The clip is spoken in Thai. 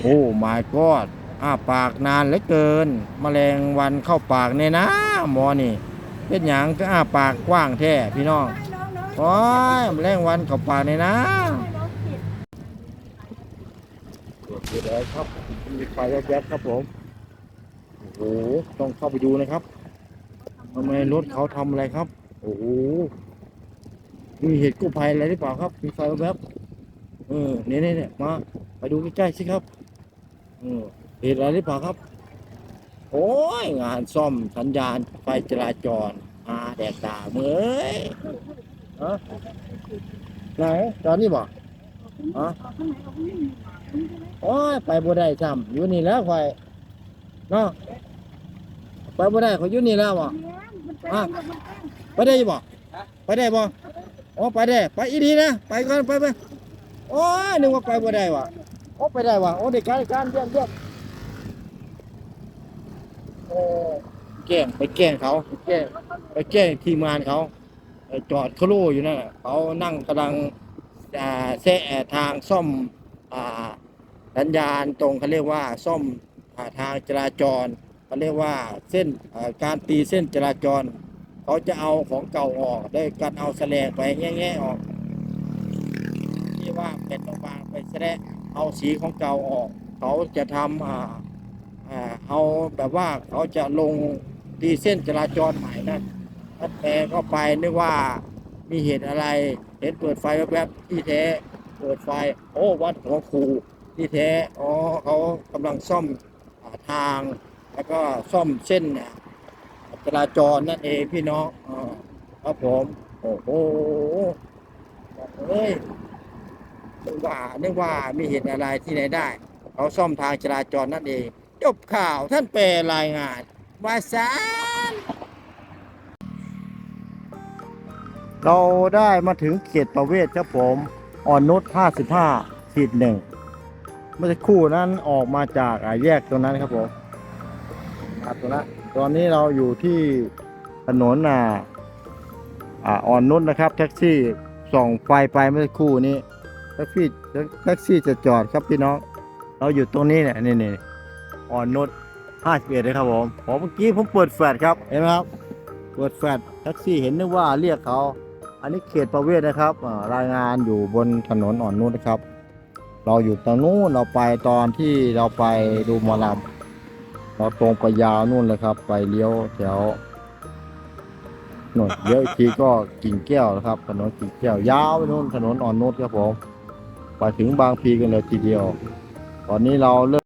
โอ้ my god อ้าปากนานเหลือเกินแมลงวันเข้าปากเนี่ยนะหมอนี่ เป็นหยังก็อ้าปากกว้างแท้พี่น้องโอ้ยแมลงวันเข้าปากเนี่ยนะเดี๋ยวแล้วครับมีไฟแวบๆครับผมโอ้โหต้องเข้าไปดูนะครับทำไมรถเขาทำอะไรครับ โอ้โหมีเหตุกู้ภัยอะไรหรือเปล่าครับ มีไฟแวบเออเนี่ยเนี่ยเนี่ยมาไปดูใกล้ๆสิครับ ออเหตุอะไรหรือเปล่าครับ โอ้ย งานซ่อมสัญญาณไฟจราจรอาแดกดาเมื่อยฮะไหนตอนนี้บอกฮะโอ้ย ไปบ่ได้ซ้ำอยู่นี่แล้วไฟเนาะไปบ่ได้เขาอยู่นี่แล้วบ่ไปได้บ่ไปได้บ่อ๋อไปได้ ไปอีดีนะ ไปก่อนไปไปโอ้ยนึกว่าไปบ่ได้ว่ะ โอ้ไปได้ว่ะโอ้เด็กการเด็กการเยี่ยมเยี่ยมโอ้แกล้งไปแกล้งเขาไปแกล้งไปแกล้งทีมงานเขาไปจอดเขาโล่อยู่นั่นน่ะเขานั่งกำลังอ่าแซะทางซ่อมอ่าสัญญาณตรงเขาเรียกว่าซ่อมอ่าทางจราจรเขาเรียกว่าเส้นอ่าการตีเส้นจราจร เขาจะเอาของเก่าออกโดยการเอาแสลงไปแง่ๆออกที่ว่าเป็นบางๆไปแสดง เอาสีของเก่าออก เขาจะทำอ่าอ่าเอาแบบว่าเขาจะลงตีเส้นจราจรใหม่นะถ้าแปลเข้าไปนึกว่ามีเหตุอะไร เห็นเปิดไฟแวบๆที่แท้เปิดไฟ โอ้วัดหัวคูที่แท้อ๋อเขากำลังซ่อมอทาง แล้วก็ซ่อมเส้นนจราจรนั่นเองพี่น้องครับผมโอ้โหเฮ้ย ว่านึกว่ามีเหตุอะไรที่ไหนได้ เขาซ่อมทางจราจรนั่นเอง จบข่าวท่านแปลรายงานวาสานเราได้มาถึงเขตประเวศครับผมอ่อนนุช55ขีดหนึ่งเมื่อสักครู่นั้นออกมาจากแยกตรงนั้นครับผมครับตรงนั้นตอนนี้เราอยู่ที่ถนนอ่อ่าอ่อนนุชนะครับ แท็กซี่ส่องไฟไปเมื่อสักครู่นี้ แท็กซี่แท็กซี่จะจอดครับพี่น้อง เราอยู่ตรงนี้เนี่ยนี่นี่อ่อนนุช51เลยครับผมผมเมื่อกี้ผมเปิดแฟลชครับเห็นไหมครับ เปิดแฟลชแท็กซี่เห็นนึกว่าเรียกเขา อันนี้เขตประเวศนะครับรายงานอยู่บนถนนอ่อนนุชนะครับ เราอยู่ตรงนู้นเราไปตอนที่เราไปดูมอลำเราตรงไปยาวนู่นเลยครับ ไปเลี้ยวแถวนู่นเดี๋ยวอีกทีก็กิ่งแก้วนะครับ ถนนกิ่งแก้วยาวไปนู่นถนนอ่อนนุชครับผม ไปถึงบางพีกันเลยทีเดียว ตอนนี้เราเริ่ม